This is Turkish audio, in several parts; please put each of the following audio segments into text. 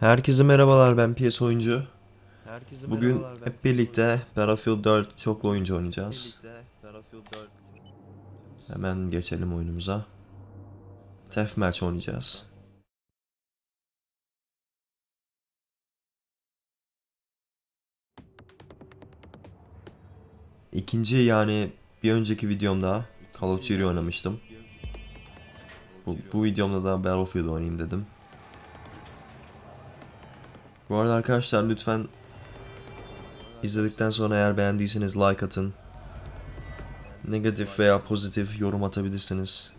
Herkese merhabalar ben PS Oyuncu. Herkese Bugün merhabalar, ben hep birlikte Battlefield 4 çoklu oyuncu oynayacağız. birlikte Battlefield 4 Hemen geçelim oyunumuza. Deathmatch oynayacağız. İkinci yani bir önceki videomda Call of Duty oynamıştım. Bu, bu videomda da Battlefield oynayayım dedim. Bu arada arkadaşlar lütfen izledikten sonra eğer beğendiyseniz like atın. Negatif veya pozitif yorum atabilirsiniz.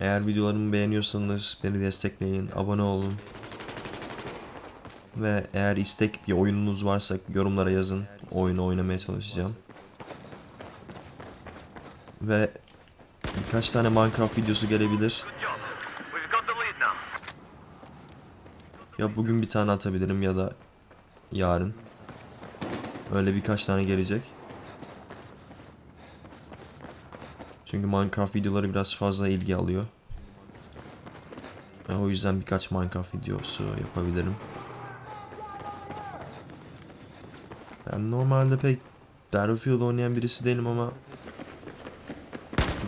Eğer videolarımı beğeniyorsanız beni destekleyin, abone olun. Ve eğer istek bir oyununuz varsa yorumlara yazın. O oyunu oynamaya çalışacağım. Ve birkaç tane Minecraft videosu gelebilir. Ya bugün bir tane atabilirim ya da yarın. Öyle birkaç tane gelecek. Çünkü Minecraft videoları biraz fazla ilgi alıyor. Ve o yüzden birkaç Minecraft videosu yapabilirim. Ben normalde pek Battlefield oynayan birisi değilim ama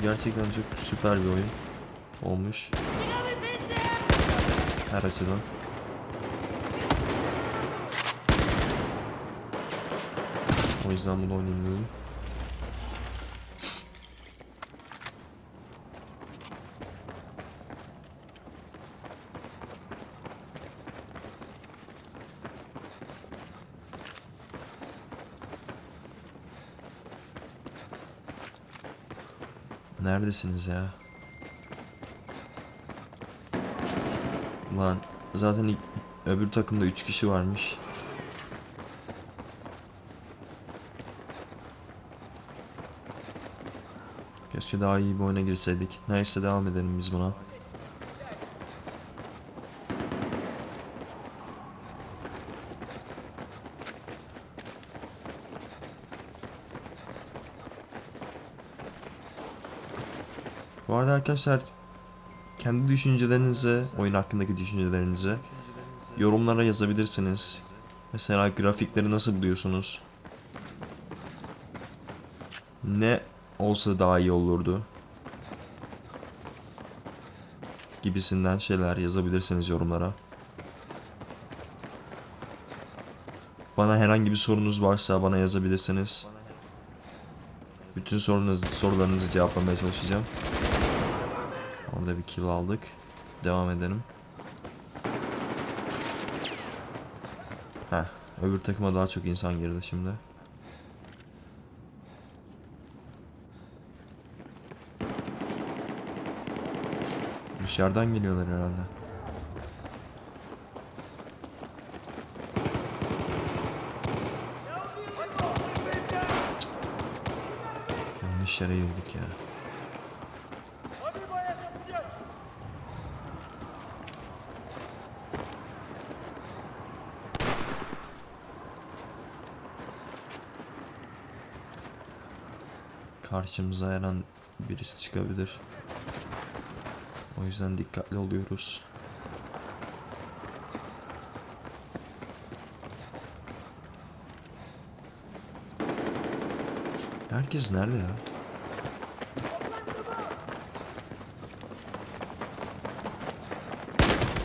gerçekten çok süper bir oyun olmuş. Her açıdan. O yüzden bunu oynayayım. Neredesiniz ya? Lan zaten öbür takımda 3 kişi varmış. Daha iyi bir oyuna girseydik. Neyse devam edelim biz buna. Bu arada arkadaşlar kendi düşüncelerinizi, oyun hakkındaki düşüncelerinizi yorumlara yazabilirsiniz. Mesela grafikleri nasıl buluyorsunuz? Ne olsa daha iyi olurdu? Gibisinden şeyler yazabilirsiniz yorumlara. Bana herhangi bir sorunuz varsa bana yazabilirsiniz. Bütün sorunuz, sorularınızı cevaplamaya çalışacağım. Orada bir kill aldık. Devam edelim. Heh, öbür takıma daha çok insan girdi şimdi. Dışarıdan geliyorlar herhalde. Yanlış yere girdik ya. Karşımıza her an birisi çıkabilir. O yüzden dikkatli oluyoruz. Herkes nerede ya?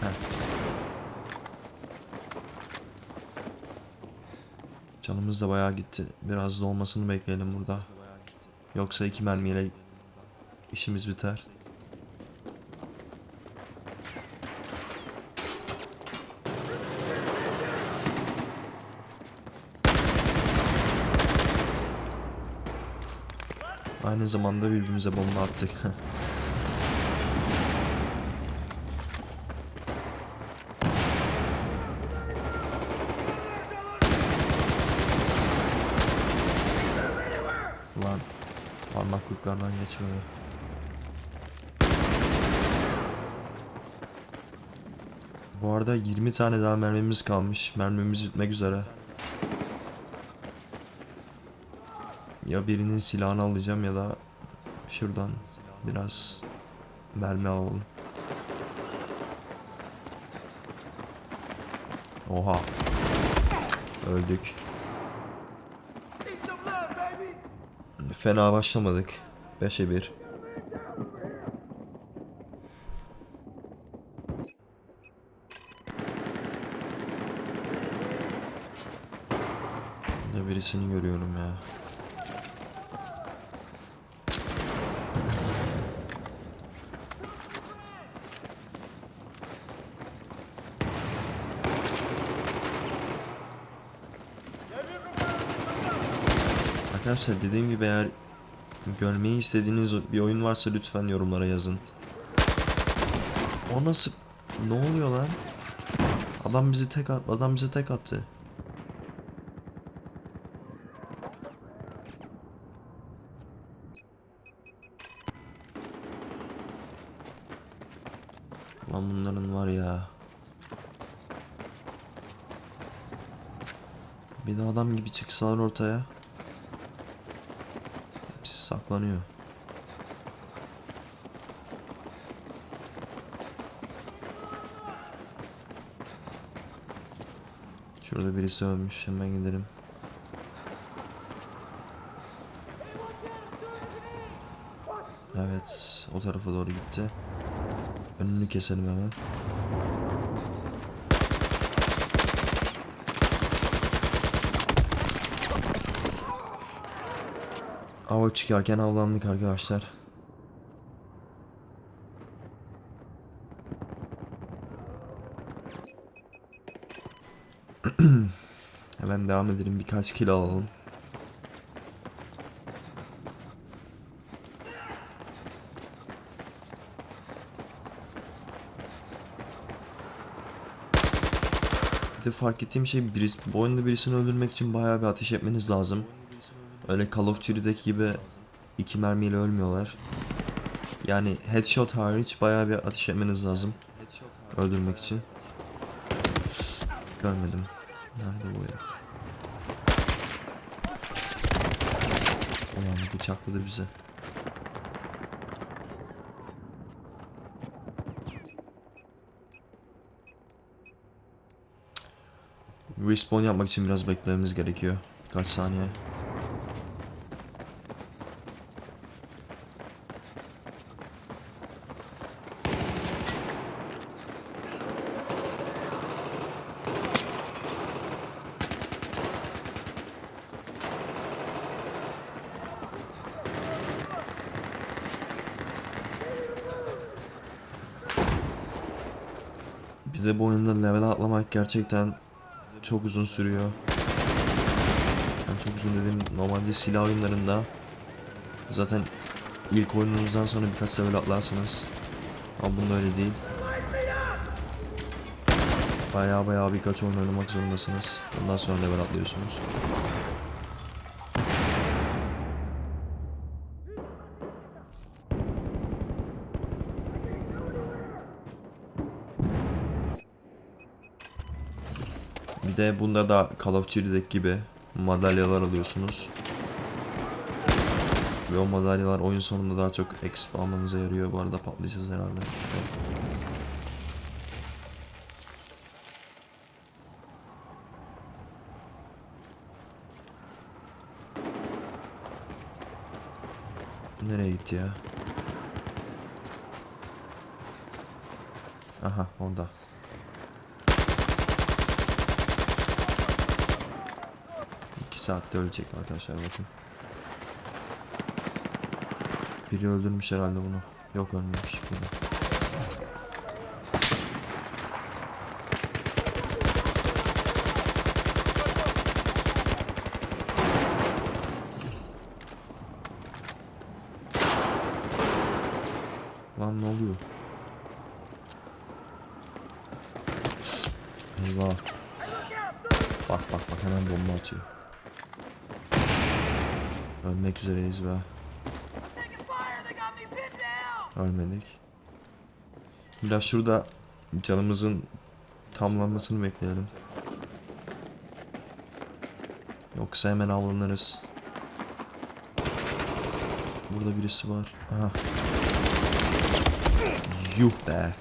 Heh. Canımız da bayağı gitti. Biraz da olmasını bekleyelim burada. Yoksa iki mermiyle işimiz biter. Aynı zamanda birbirimize bomba attık. Ulan parmaklıklardan geçmedi. Bu arada 20 tane daha mermimiz kalmış. Mermimiz bitmek üzere. Ya birinin silahını alacağım ya da şuradan biraz mermi alalım. Oha. Öldük. Fena başlamadık. 5'e 1. Ne birisini görüyorum ya. Arkadaşlar dediğim gibi eğer görmeyi istediğiniz bir oyun varsa lütfen yorumlara yazın. O nasıl ne oluyor lan? Adam bizi tek at adam bizi tek attı. Lan bunların var ya. Bir de adam gibi çıksalar ortaya. Saklanıyor. Şurada birisi ölmüş. Hemen gidelim. Evet, o tarafa doğru gitti. Önünü keselim hemen. Hava çıkarken avlandık arkadaşlar. Hemen devam edelim birkaç kilo alalım. Bir de fark ettiğim şey birisi, bu oyunda birisini öldürmek için bayağı bir ateş etmeniz lazım. Öyle Call of Duty'deki gibi iki mermiyle ölmüyorlar. Yani headshot hariç bayağı bir ateş etmeniz lazım. Öldürmek için. Görmedim. Nerede bu ya? Ulan bıçakladı bizi. Respawn yapmak için biraz beklememiz gerekiyor. Birkaç saniye. Bize bu oyunda level atlamak gerçekten çok uzun sürüyor. Yani çok uzun dediğim normalde silah oyunlarında zaten ilk oyununuzdan sonra birkaç level atlarsınız. Ama bunda öyle değil. Baya baya birkaç oyun oynamak zorundasınız. Ondan sonra level atlıyorsunuz. Bir de bunda da Call of Duty'deki gibi madalyalar alıyorsunuz. Ve o madalyalar oyun sonunda daha çok exp almanıza yarıyor. Bu arada patlayacağız herhalde. Nereye gitti ya? Aha orada. İki saatte ölecek arkadaşlar bakın. Biri öldürmüş herhalde bunu. Yok ölmemiş burada. Lan ne oluyor? Eyvah. Bak bak bak hemen bomba atıyor. Ölmek üzereyiz be. Ölmedik. Biraz şurada canımızın tamlanmasını bekleyelim. Yoksa hemen avlanırız. Burada birisi var. Aha. Yuh be.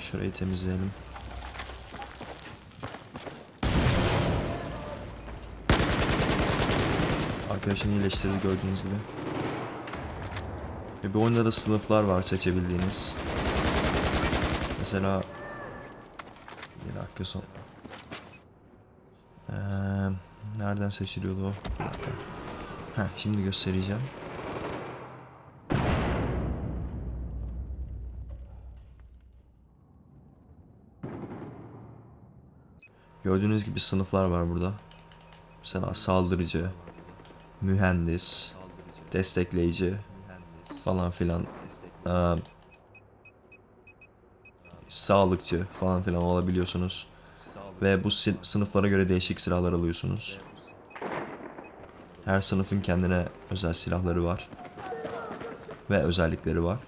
Şurayı temizleyelim. Arkadaşını iyileştirdi gördüğünüz gibi. Ve bu oyunda da sınıflar var seçebildiğiniz. Mesela bir dakika son. Ee, nereden seçiliyordu o? Bir dakika. Heh, şimdi göstereceğim. Gördüğünüz gibi sınıflar var burada. Mesela saldırıcı, mühendis, destekleyici falan filan. Ee, sağlıkçı falan filan olabiliyorsunuz. Ve bu sınıflara göre değişik silahlar alıyorsunuz. Her sınıfın kendine özel silahları var. Ve özellikleri var.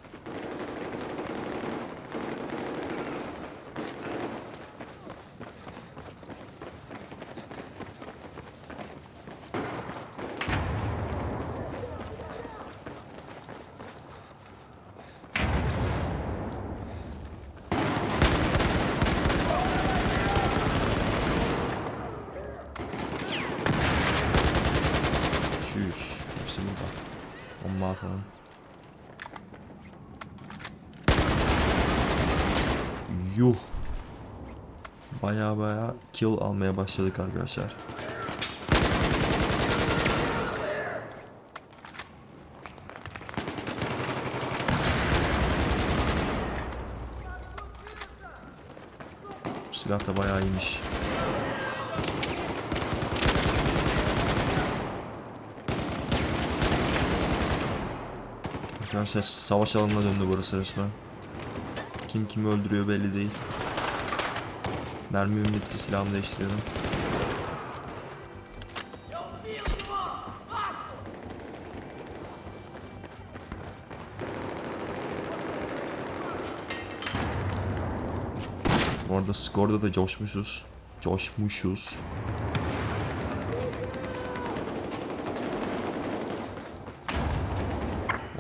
Bomba atalım. Yuh. Baya baya kill almaya başladık arkadaşlar. Silah da bayağı iyiymiş. Arkadaşlar savaş alanına döndü burası resmen. Kim kimi öldürüyor belli değil. Mermim bitti silahımı değiştiriyorum. Bu arada skorda da coşmuşuz. Coşmuşuz.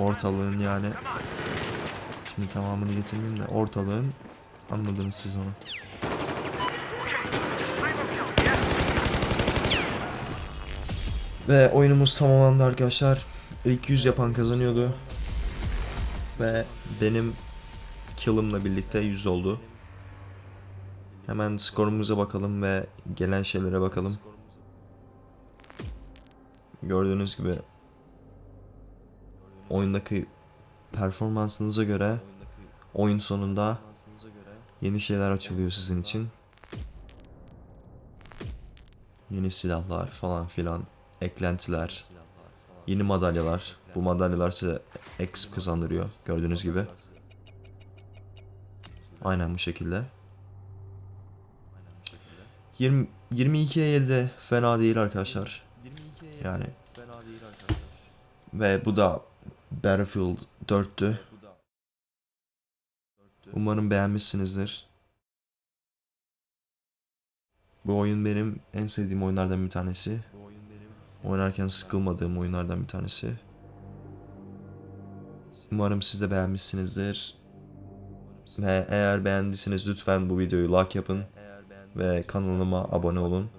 Ortalığın yani Şimdi tamamını getirmeyeyim de ortalığın anladınız siz onu. Ve oyunumuz tamamlandı arkadaşlar. İlk 100 yapan kazanıyordu. Ve benim kill'ımla birlikte 100 oldu. Hemen skorumuza bakalım ve gelen şeylere bakalım. Gördüğünüz gibi oyundaki performansınıza göre oyun sonunda yeni şeyler açılıyor sizin için. Yeni silahlar falan filan, eklentiler, yeni madalyalar. Bu madalyalar size X kazandırıyor gördüğünüz gibi. Aynen bu şekilde. 20 22'ye 7 fena değil arkadaşlar. Yani ve bu da Battlefield 4'tü. Umarım beğenmişsinizdir. Bu oyun benim en sevdiğim oyunlardan bir tanesi. Oynarken sıkılmadığım oyunlardan bir tanesi. Umarım siz de beğenmişsinizdir. Ve eğer beğendiyseniz lütfen bu videoyu like yapın. Ve kanalıma abone olun.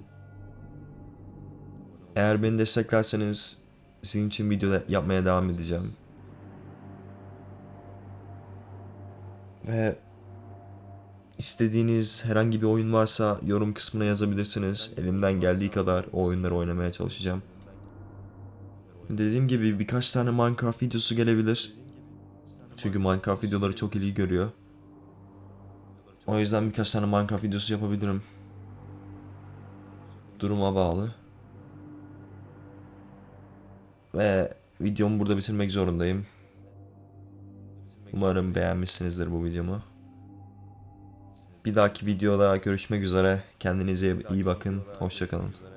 Eğer beni desteklerseniz sizin için video yapmaya devam edeceğim. Ve istediğiniz herhangi bir oyun varsa yorum kısmına yazabilirsiniz. Elimden geldiği kadar o oyunları oynamaya çalışacağım. Dediğim gibi birkaç tane Minecraft videosu gelebilir. Çünkü Minecraft videoları çok ilgi görüyor. O yüzden birkaç tane Minecraft videosu yapabilirim. Duruma bağlı. Ve videomu burada bitirmek zorundayım. Umarım beğenmişsinizdir bu videomu. Bir dahaki videoda görüşmek üzere. Kendinize iyi bakın. Hoşçakalın.